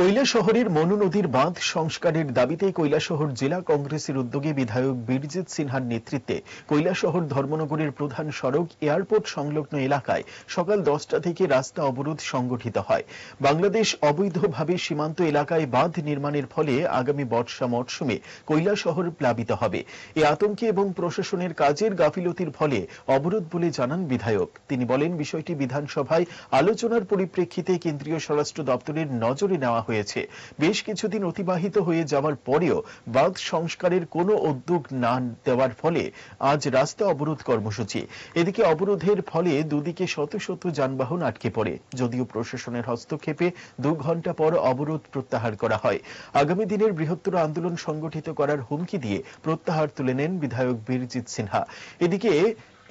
কৈলাসহরের মনু নদীর বাঁধ সংস্কারের দাবিতে কৈলাসহর জেলা কংগ্রেসের উদ্যোগে বিধায়ক বীরজিৎ সিনহার নেতৃত্বে কৈলাসহর ধর্মনগরের প্রধান সড়ক এয়ারপোর্ট সংলগ্ন এলাকায় সকাল দশটা থেকে রাস্তা অবরোধ সংগঠিত হয়। বাংলাদেশ অবৈধভাবে সীমান্ত এলাকায় বাঁধ নির্মাণের ফলে আগামী বর্ষা মরশুমে কৈলাসহর প্লাবিত হবে। এ আতঙ্কে এবং প্রশাসনের কাজের গাফিলতির ফলে অবরোধ বলে জানান বিধায়ক। তিনি বলেন, বিষয়টি বিধানসভায় আলোচনার পরিপ্রেক্ষিতে কেন্দ্রীয় স্বরাষ্ট্র দপ্তরের নজরে নেওয়া হয়েছে। বেশ কিছুদিন অতিবাহিত হয়ে যাওয়ার পরেও বাঁধ সংস্কারের কোনো উদ্যোগ না দেওয়ার ফলে আজ রাস্তা অবরোধ কর্মসূচি। এদিকে অবরোধের ফলে দুদিকে শত শত যানবাহন আটকে পড়ে। যদিও প্রশাসনের হস্তক্ষেপে দু ঘণ্টা পর অবরোধ প্রত্যাহার করা হয়। আগামী দিনের বৃহত্তর আন্দোলন সংগঠিত করার হুমকি দিয়ে প্রত্যাহার তুলে নেন বিধায়ক বীরজিৎ সিনহা। এদিকে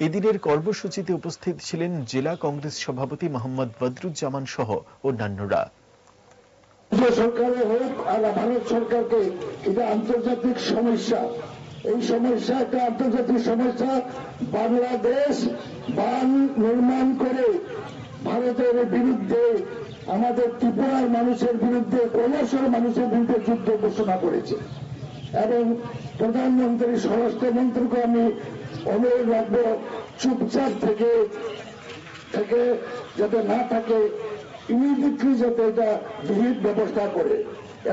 এদিনের কর্মসূচিতে উপস্থিত ছিলেন জেলা কংগ্রেস সভাপতি মোহাম্মদ বদরুজ্জামান সহ অন্যান্যরা। রাজ্য সরকারের হোক আর ভারত সরকারকে, এটা আন্তর্জাতিক সমস্যা। এই সমস্যা একটা আন্তর্জাতিক সমস্যা। বাংলাদেশ বান নির্মাণ করে ভারতের বিরুদ্ধে, আমাদের ত্রিপুরার মানুষের বিরুদ্ধে, কৈলাসের মানুষের বিরুদ্ধে যুদ্ধ ঘোষণা করেছে। এবং প্রধানমন্ত্রী, স্বরাষ্ট্রমন্ত্রীকে আমি অনুরোধ রাখব, চুপচাপ থেকে থেকে যাতে না থাকে ইমিডিয়েটলি যাতে এটা বিহিত ব্যবস্থা করে।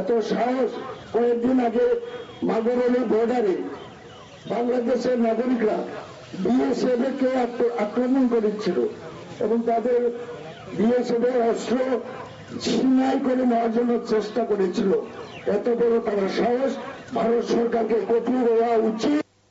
এত সাহস কয়েকদিন আগে মাগরলি বর্ডারে বাংলাদেশের নাগরিকরা বিএসএফ কে আক্রমণ করেছিল এবং তাদের বিএসএফ এর অস্ত্র ছিনাই করে নেওয়ার জন্য চেষ্টা করেছিল। এত বড় তারা সাহস, ভারত সরকারকে কঠোর হওয়া উচিত।